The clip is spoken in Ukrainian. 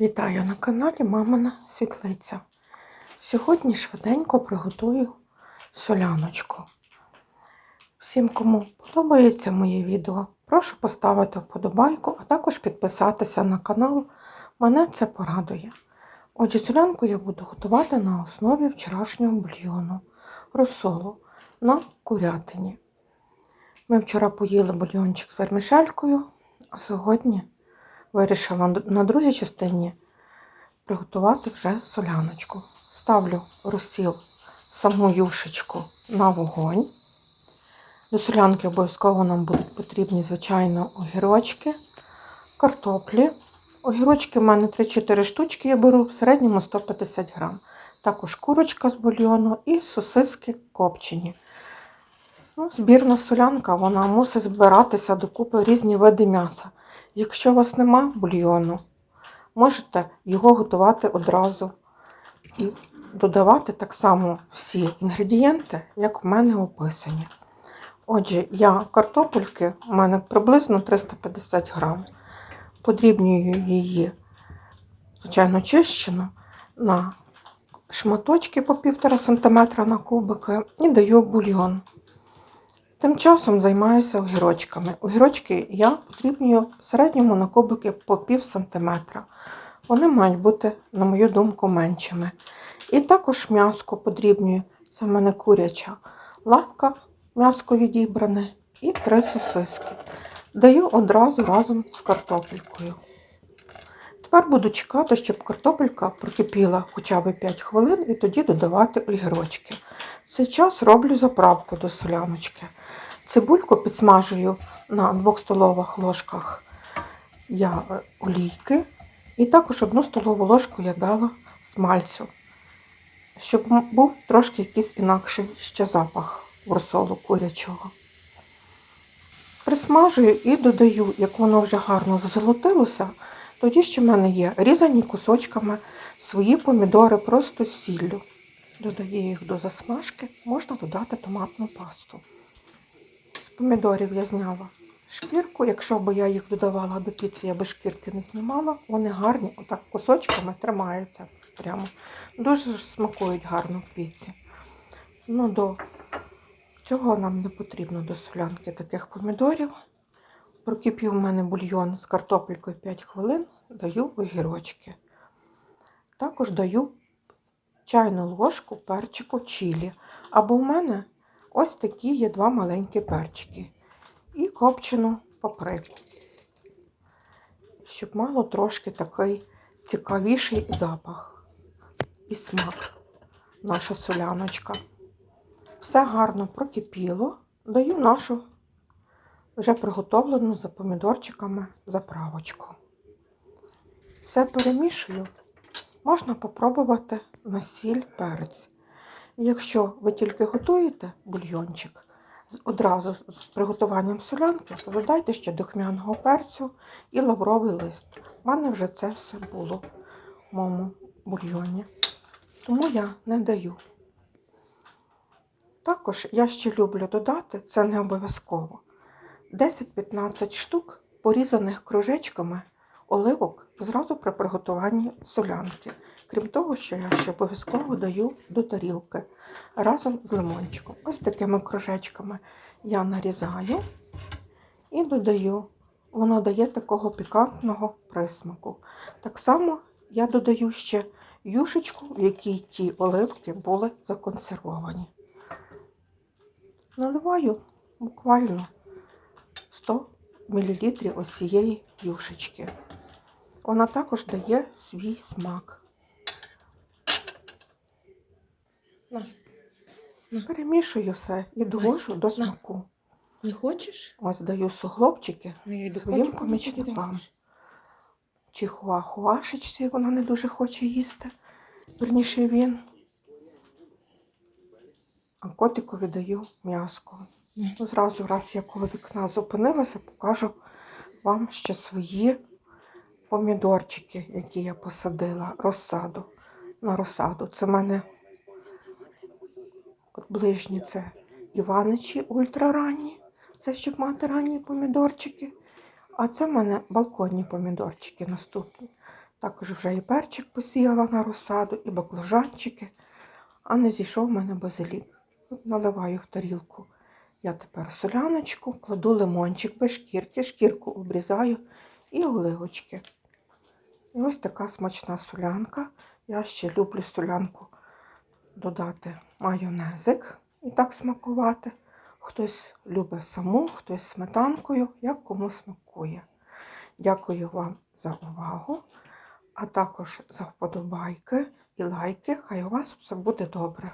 Вітаю на каналі Мамина Світлиця. Сьогодні швиденько приготую соляночку. Всім, кому подобається моє відео, прошу поставити вподобайку, а також підписатися на канал. Мене це порадує. Отже, солянку я буду готувати на основі вчорашнього бульйону розсолу на курятині. Ми вчора поїли бульйончик з вермішелькою, а сьогодні вирішила на другій частині приготувати вже соляночку. Ставлю розсіл саму юшечку на вогонь. До солянки обов'язково нам будуть потрібні, звичайно, огірочки, картоплі. Огірочки в мене 3-4 штучки я беру, в середньому 150 грам. Також курочка з бульйону і сосиски копчені. Ну, збірна солянка, вона мусить збиратися докупи різні види м'яса. Якщо у вас нема бульйону, можете його готувати одразу і додавати так само всі інгредієнти, як в мене описані. Отже, я картопельки, у мене приблизно 350 грам. Подрібнюю її, звичайно, чищену на шматочки по 1,5 см на кубики і даю бульйон. Тим часом займаюся огірочками. Огірочки я потрібнюю в середньому на кубики по пів сантиметра. Вони мають бути, на мою думку, меншими. І також м'яско подрібнюю. Це в мене куряча лапка, м'яско відібране і три сосиски. Даю одразу разом з картопелькою. Тепер буду чекати, щоб картопелька прокипіла хоча б 5 хвилин і тоді додавати огірочки. В цей час роблю заправку до соляночки. Цибульку підсмажую на 2 столових ложках я е, олійки. І також одну столову ложку я дала смальцю, щоб був трошки якийсь інакший ще запах розсолу курячого. Присмажую і додаю, як воно вже гарно зазолотилося, тоді ще в мене є різані кусочками свої помідори просто з сіллю. Додаю їх до засмажки, можна додати томатну пасту. Помідорів я зняла шкірку. Якщо б я їх додавала до піци, я би шкірки не знімала. Вони гарні, отак кусочками тримаються прямо. Дуже смакують гарно в піці. Ну, до цього нам не потрібно до солянки таких помідорів. Прокипів у мене бульйон з картопелькою 5 хвилин, даю огірочки. Також даю чайну ложку перчику чилі. Або в мене ось такі є два маленькі перчики. І копчену паприку. Щоб мало трошки такий цікавіший запах і смак наша соляночка. Все гарно прокипіло, даю нашу вже приготовлену за помідорчиками заправочку. Все перемішую, можна попробувати на сіль перець. Якщо ви тільки готуєте бульйончик одразу з приготуванням солянки, додайте ще духмяного перцю і лавровий лист. У мене вже це все було в моєму бульйоні, тому я не даю. Також я ще люблю додати, це не обов'язково, 10-15 штук порізаних кружечками оливок зразу при приготуванні солянки. Крім того, що я ще обов'язково даю до тарілки разом з лимончиком. Ось такими кружечками я нарізаю і додаю. Воно дає такого пікантного присмаку. Так само я додаю ще юшечку, в якій ті оливки були законсервовані. Наливаю буквально 100 мл ось цієї юшечки. Вона також дає свій смак. Перемішую все і довожу до смаку. Не хочеш? Ось даю суглобчики Ну, своїм помічникам. Чи хуахуашечці вона не дуже хоче їсти. Верніше він. А котикові даю м'яско. Ну, Зразу, раз я коло вікна зупинилася, покажу вам ще свої помідорчики, які я посадила, розсаду. На розсаду. Це в мене ближні це Іваничі ультраранні. Це щоб мати ранні помідорчики. А це в мене балконні помідорчики наступні. Також вже і перчик посіяла на розсаду, і баклажанчики, а не зійшов в мене базилік. Наливаю в тарілку. Я тепер соляночку, кладу лимончик без шкірки, шкірку обрізаю і оливочки. І ось така смачна солянка. Я ще люблю солянку додати майонезик і так смакувати. Хтось любить саму, хтось сметанкою, як кому смакує. Дякую вам за увагу, а також за вподобайки і лайки. Хай у вас все буде добре.